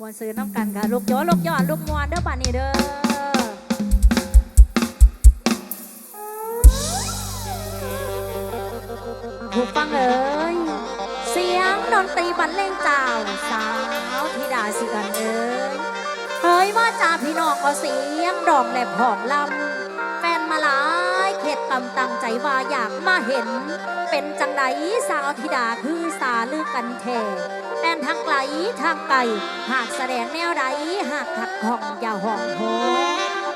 มวนซื้อน้ำกันค่ะลูกโยลูกยอลูกมวนเด้อป่านนี้เด้อผู้ฟังเอ๋ยเสียงดนตรีบรรเลงเจ้าสาวธิดาสิกันเอ๋ยเฮ้ยว่าจ่าพี่น้องก็เสียงดองแหลบหอมลำแฟนมาหลายเข็ดตำตังใจว่าอยากมาเห็น เป็นจังไดสาวธิดาคือสาลือกันแท แล่นทางไหลทางไปหากแสดงแนวใดหากขัดห้องอย่าห้องโห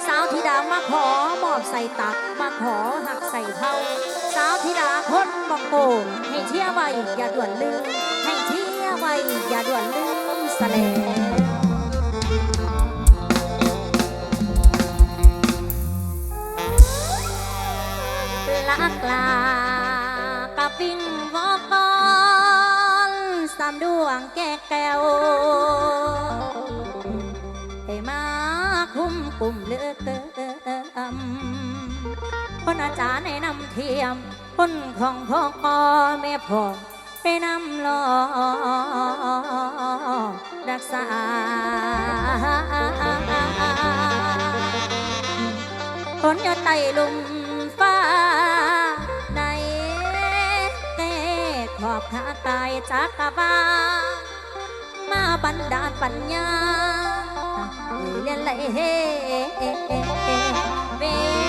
สาวธิดามาขอหมอบใส่ตักมาขอหักใส่เท้าสาวธิดาคนบอกโกงให้เที่ยไว้อย่าด่วนลืมให้เชี่ยไวอย่าด่วนลืมแสดงลักลากะปิ้งามดวงแก้แก้วให้มาคุ้มกลุ่มเลือกเติมคนอาจารย์ให้นำเทียมคนของพ่อพ่อแม่พ่อให้นำลอรักษาคนย่ะไต่ลุมฟ้า อบข้าตายจากกบามาบันดาลปัญญาเลียนไหลเฮเว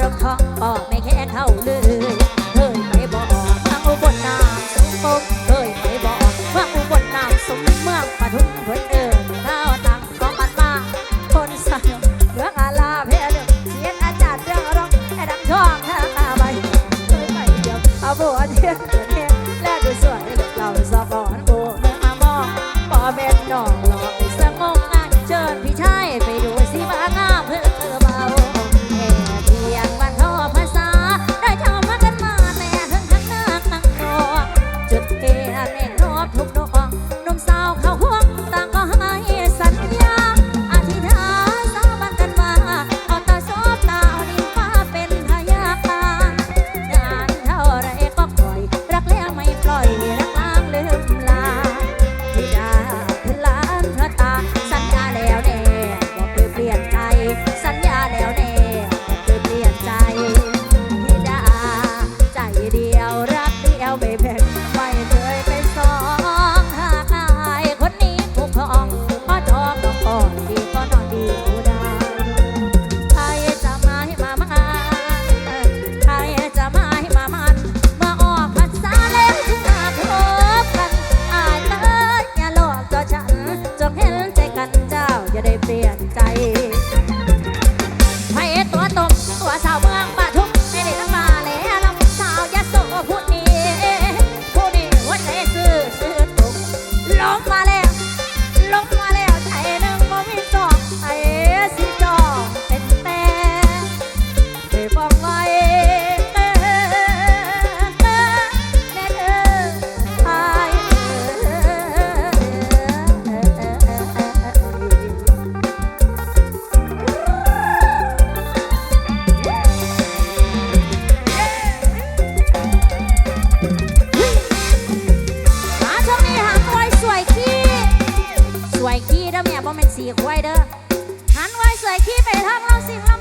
รมของพ่อแม่ บ่แม่นสีควายเด้อหันไว้สวยขี้ไปทางเราสิเรา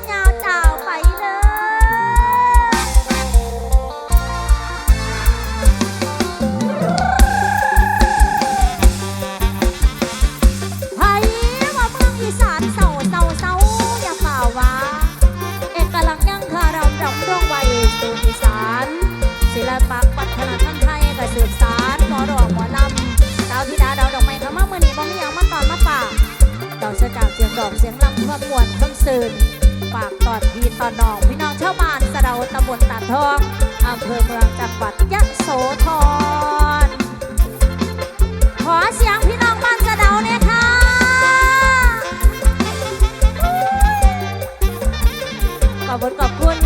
ดอกเสียงลำความมวลความปนฝากตอดพี่ตอนน้องพี่น้องชาวบ้านสะเดาตำบลตาดทองอำเภอเมืองจังหวัดยะโสธรขอเสียงพี่น้องบ้านสะเดานี่ยค่ะขอบคุณขอบคุณ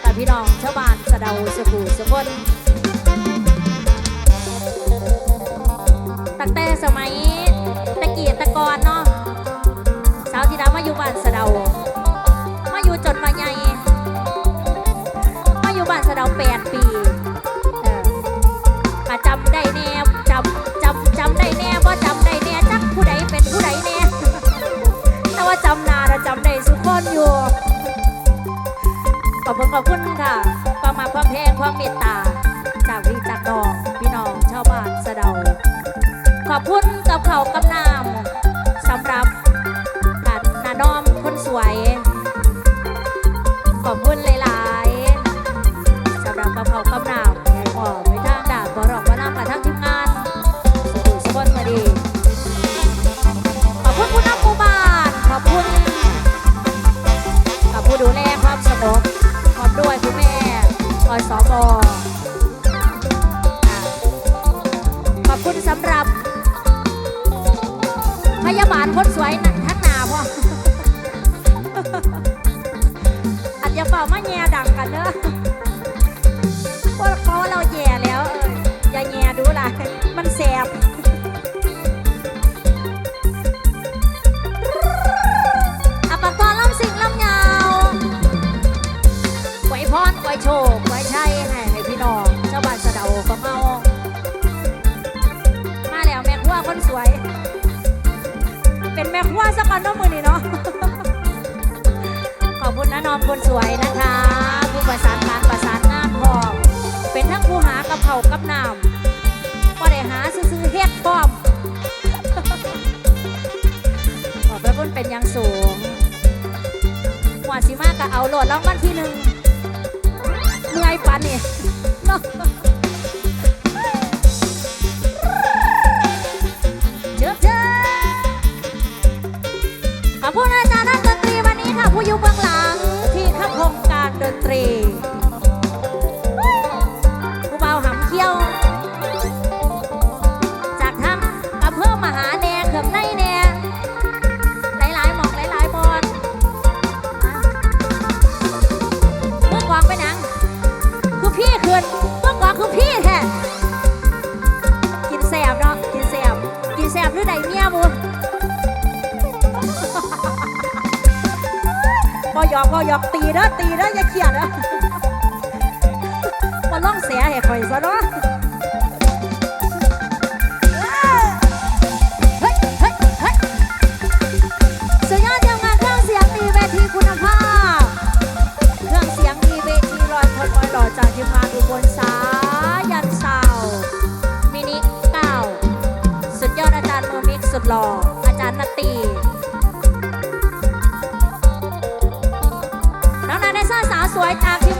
แต่พี่น้องชาวบ้านสะเดาสกูสกุลตั้งแต่สมัย อยู่บ้านสะเดา มาอยู่จนมาใหญ่มาอยู่บ้านสะเดาแปดปีมาจำได้แน่จำจำจำได้แน่ว่าจำได้แน่จักผู้ใดเป็นผู้ใดแน่แต่ว่าจำนาเราจำได้สุขอนอยู่ขอบคุณขอบคุณค่ะความมาความแพงความเมตตา จากพี่จากดองพี่น้องชาวบ้านสะเดา ขอบคุณกับเขากำนามสำหรับ นาวออกไปทางด่านบอรอกบอน้ำมาทางทีมงานสตูสปอนมาดี ขอบคุณคุณน้ำมูบานขอบคุณขอบคุณดูแลความสงบขอบด้วยคุณแม่คอยสมขอบคุณสำหรับ พยาบาลคนสวยนะท่านนาพ่ออันยาเป่ามาแง่ดังกันเนอะ มันแสบอปากตอนลำสิงลำงาวไหวพรไหวโชคไหวชัยให้ให้พี่น้องชาวบ้านสะเดาก็เมา มาแล้วแม่ขั้วคนสวย เป็นแม่ขั้วสะกคนน้องมือนี่เนาะขอบคุณนะน้องคนสวยนะคะ ผู้ประสานงานประสานงานพร้อมเป็นทั้งผู้หากระเพรากับน้ำ ระคุเป็นยังสูงหวานสิมากกะเอาโหลดรางวันที่หนึ่งเมื่อยปันนี่ เบาหยอกตีเด้อตีเด้ออย่าเขียดเด้อมาล่องเสียให้ข่อยซะเนาะจากทีมงานอุบลสายันสามินิเก่าสุดยอดอาจารย์โมมิกสุดหล่ออาจารย์นตี ซ่าซ่สาวสวยจากทีม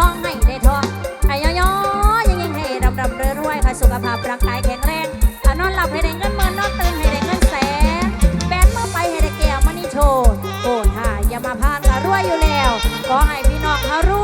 ้องให้ได้ท้องให้ย้อยๆยังยิ่งให้รำรำเรื่อยๆค่ะสุขภาพร่างกายแข็งแรงค่นอนหลับให้ได้เงินเมื่นนอนตื่นให้ได้เงินแสนแบนเมื่อไปให้ได้แก้วมานี่โชว์โอน่าอย่ามาพานค่ะรวยอยู่แล้วขอให้พี่น้องเขารวย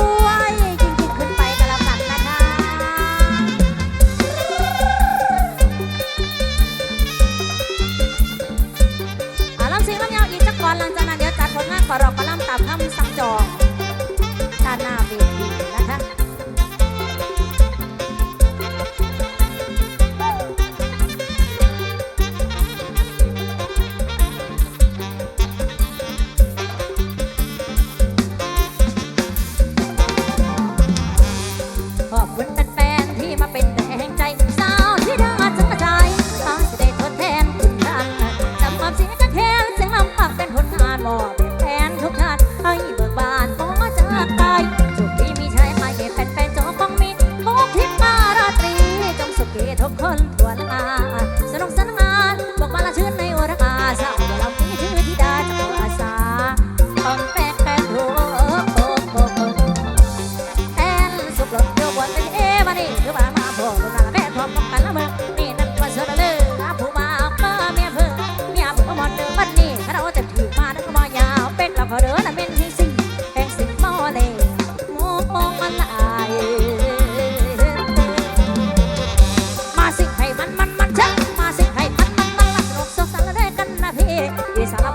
ये सारा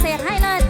เศษให้เลย